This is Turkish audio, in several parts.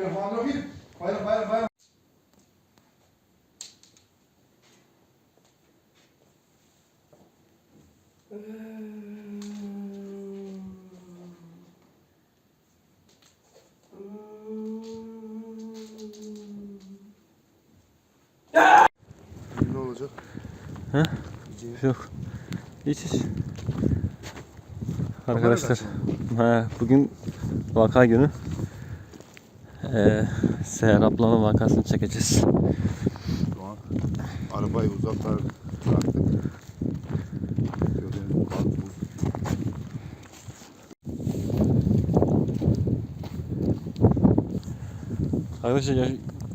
Bismillahirrahmanirrahim. Bayram bayram bayram. Ne olacak? Yok. Hiç hiç. Arkadaşlar ha, bugün vaka günü. Ee, Seher ablanın vakasını çekeceğiz. Şu an arabayı uzaklar bıraktık. Arkadaşlar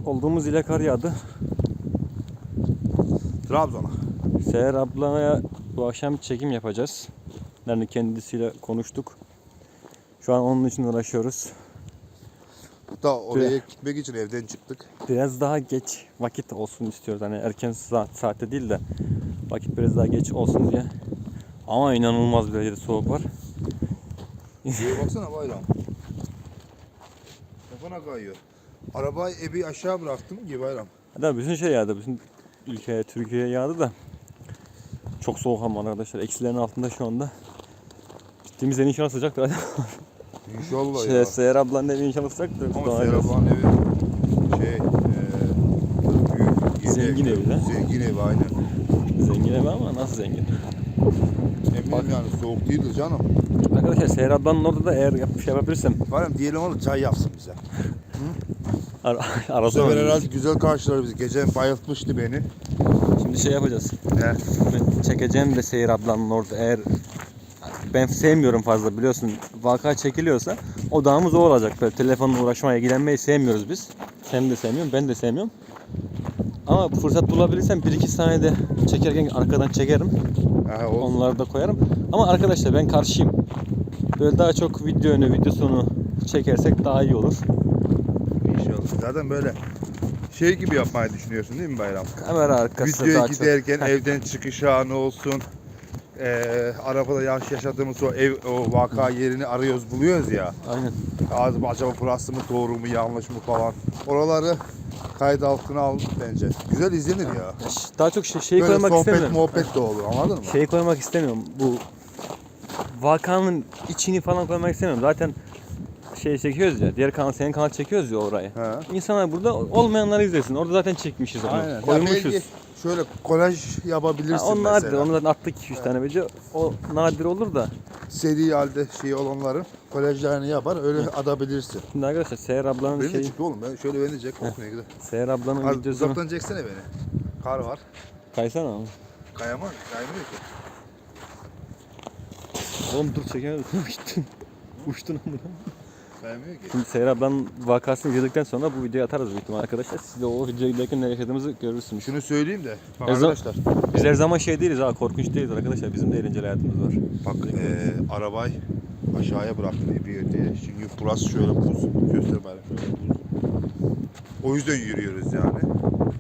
olduğumuz ile kar yağdı. Trabzon'a. Seher ablaya bu akşam çekim yapacağız. Yani kendisiyle konuştuk. Şu an onun için uğraşıyoruz. Da oraya gitmek için evden çıktık. Biraz daha geç vakit olsun istiyoruz. Hani erken saat, saatte değil de vakit biraz daha geç olsun diye. Ama inanılmaz bir derecede soğuk var. Şuraya baksana bayram. Kafana kayıyor. Arabayı ebi aşağı bıraktım ki bayram. Hatta bütün şey yağdı. Bütün ülkeye, Türkiye'ye yağdı da. Çok soğuk ama arkadaşlar. Eksilerin altında şu anda. Gittiğimiz en inşallah sıcaktır. İnşallah şey, ya. Seher ablanın evi inşallah sıcaktır. Ama biraz- Ağa'nın evi şey eee büyük Zengin evi lan. Zengin evi aynen. Zengin evi ama nasıl zengin? Eminim yani soğuk değildir canım. Arkadaşlar Seher ablanın orada da eğer yap, şey yapabilirsem Bayram diyelim onu çay yapsın bize. ar Bu arasam. sefer herhalde güzel karşılar bizi. Gece bayıltmıştı beni. Şimdi şey yapacağız. He. Ben çekeceğim de Seyir ablanın orada eğer ben sevmiyorum fazla biliyorsun vaka çekiliyorsa odağımız o olacak. Böyle telefonla uğraşmaya ilgilenmeyi sevmiyoruz biz. Sen de sevmiyorsun ben de sevmiyorum. Ama fırsat bulabilirsem 1-2 saniyede çekerken arkadan çekerim. Aha. Onları da koyarım. Ama arkadaşlar ben karşıyım. Böyle daha çok video önü video sonu çekersek daha iyi olur. İnşallah. Zaten böyle şey gibi yapmayı düşünüyorsun değil mi Bayram? Kamera arkası Videoya daha çok. giderken evden çıkış anı olsun. Eee arabada yaş yaşadığımız o ev o vaka yerini arıyoruz buluyoruz ya. Aynen. Acaba, acaba burası mı doğru mu yanlış mı falan. Oraları kayıt altına al bence. Güzel izlenir ya. Daha çok şey, şey Böyle koymak sohbet istemiyorum. muhabbet de olur anladın mı? Şey koymak istemiyorum. Bu vakanın içini falan koymak istemiyorum. Zaten şey çekiyoruz ya. Diğer kanal senin kanal çekiyoruz ya orayı. He. İnsanlar burada olmayanları izlesin. Orada zaten çekmişiz onu. Aynen. Ya Koymuşuz. belki şöyle kolaj yapabilirsin Ha, o nadir. mesela. Onu zaten attık 2-3 tane video. O nadir olur da. Seri halde şey olanların kolajlarını yapar öyle atabilirsin. Şimdi arkadaşlar Seher ablanın Beni de şeyi, çıktı oğlum. Ben şöyle beni de çek. Oh ne güzel. Seher ablanın Az videosunu uzaktan çeksene beni. Kar var. kaysana ama. Kayamaz. Kaymıyor ki. Oğlum dur çekemedim. Uçtun. Uçtun ama. Kaymıyor ki. Şimdi Seher ablanın vakasını izledikten sonra bu videoyu atarız büyük ihtimalle arkadaşlar. Siz de o videoyu izlerken ne yaşadığımızı görürsünüz. Şunu söyleyeyim de. Bak Ezan- arkadaşlar. Biz her zaman şey değiliz ha korkunç değiliz arkadaşlar. Bizim de eğlenceli hayatımız var. Bak eee arabayı aşağıya bıraktım bir öteye. Çünkü burası şöyle buz. Göster şöyle buz. O yüzden yürüyoruz yani.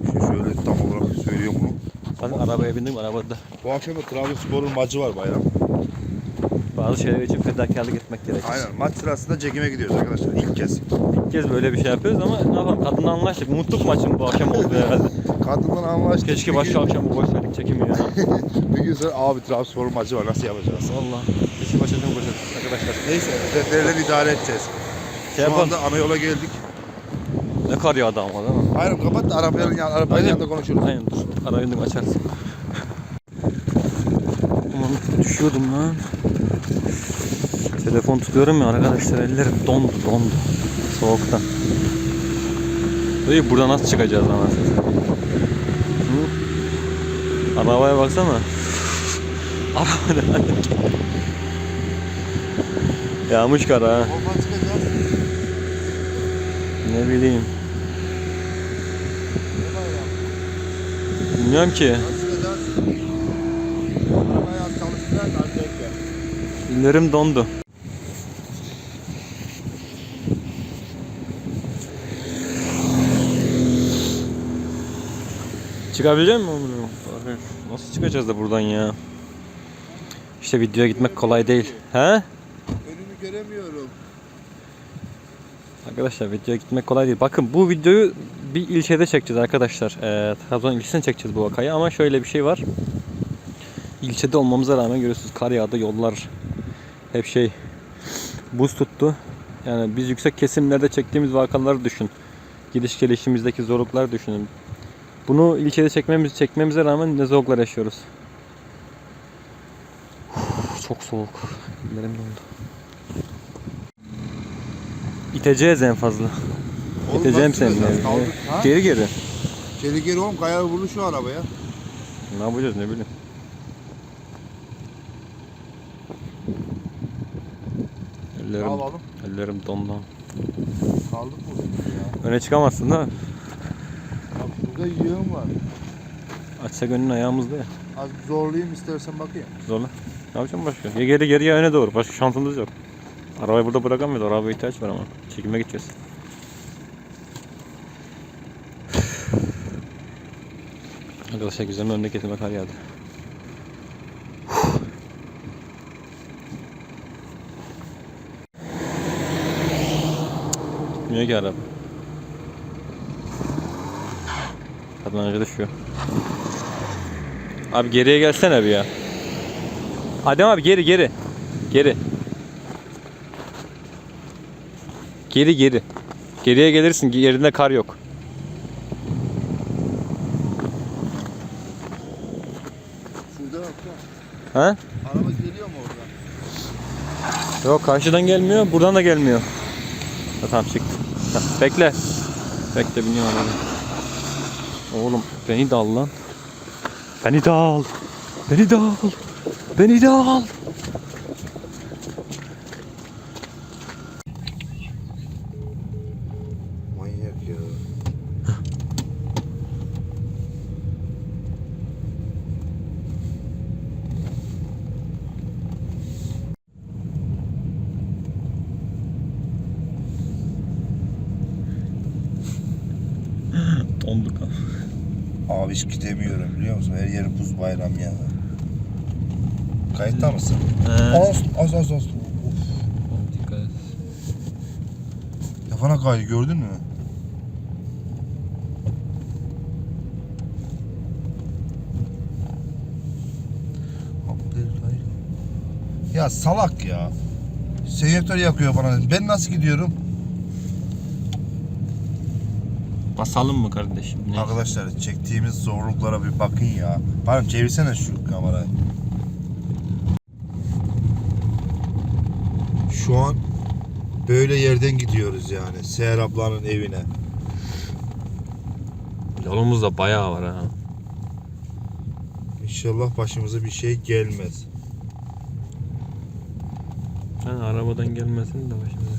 İşte şöyle tam olarak söylüyorum bunu. Ben arabaya bindim arabada Bu akşam da Trabzonspor'un maçı var bayram. Bazı şeyler için fedakarlık etmek gerekir. Aynen maç sırasında çekime gidiyoruz arkadaşlar ilk kez. İlk kez böyle bir şey yapıyoruz ama ne yapalım kadınla anlaştık. Unuttuk maçın bu akşam oldu herhalde. Kadınla anlaştık. Keşke Bir başka gün- akşam bu koysaydık çekimi ya. Bir gün sonra abi Trabzonspor'un maçı var nasıl yapacağız? Valla. Keşke gün koysaydık arkadaşlar. Neyse defterleri idare edeceğiz. Şey Şu yapalım. anda ana yola geldik. Ne kar yağdı ama değil mi? Hayır kapat da arabanın, yan, arabanın Aynen. yanında konuşuruz. Aynen dur. Arayı açarsın. Aman düşüyordum lan. Telefon tutuyorum ya arkadaşlar ellerim dondu dondu. Soğuktan. Dayı buradan nasıl çıkacağız? Hı? Arabaya baksana. Araba ne hale? Yağmış kar ha. Ne bileyim. Bilmiyorum ki. Nasıl çıkacağız? Arabayı az çalıştırar da az bekle. Ellerim dondu. Çıkabilecek miyim? oğlum? Nasıl çıkacağız da buradan ya? İşte videoya gitmek kolay değil. He? Önümü göremiyorum. Arkadaşlar videoya gitmek kolay değil. Bakın bu videoyu bir ilçede çekeceğiz arkadaşlar. Ee, Trabzon ilçesine çekeceğiz bu vakayı ama şöyle bir şey var. İlçede olmamıza rağmen görüyorsunuz kar yağdı, yollar hep şey buz tuttu. Yani biz yüksek kesimlerde çektiğimiz vakaları düşün. Gidiş gelişimizdeki zorluklar düşünün. Bunu ilçede çekmemiz çekmemize rağmen ne zorluklar yaşıyoruz. Uf, çok soğuk. Ellerim dondu. İteceğiz en fazla. Oğlum İteceğim seni. süreceğiz? Kaldık. Ha? Geri geri. Geri geri oğlum kayar vurdu şu arabaya. Ne yapacağız ne bileyim. Ellerim, ellerim dondu. Kaldık mı ya? Öne çıkamazsın da Bak burada yığın var. açsak önün ayağımızda ya. Az zorlayayım istersen bakayım. Zorla. Ne yapacağım başka? Ya geri geri ya öne doğru. Başka şansımız yok. Arabayı burada bırakamıyoruz. Arabaya ihtiyaç var ama. Çekime gideceğiz. Arkadaşlar güzel memleketime kar yağdı. Niye ki araba? Kadın düşüyor. Abi geriye gelsene bir ya. Adem abi geri geri. Geri. Geri geri. Geriye gelirsin. Yerinde kar yok. Şurada bak ya. Ha? Araba geliyor mu oradan? Yok karşıdan gelmiyor. Buradan da gelmiyor. Ha, tamam çıktı. Bekle. Bekle biniyorum arabaya. Oğlum beni de al lan. Beni de al. Beni de al. Beni de al. Manyak ya. Donduk abi. Abi hiç gidemiyorum biliyor musun? Her yerim buz bayram ya. Kayıtta mısın? Az az az az. Of. Dikkat et. Kafana kaydı gördün mü? Ya salak ya. Selektör yakıyor bana. Ben nasıl gidiyorum? Basalım mı kardeşim? Ne? Arkadaşlar çektiğimiz zorluklara bir bakın ya. Bana çevirsene şu kamerayı. Şu an böyle yerden gidiyoruz yani. Seher ablanın evine. Yolumuzda bayağı var ha. İnşallah başımıza bir şey gelmez. Yani arabadan gelmesin de başımıza.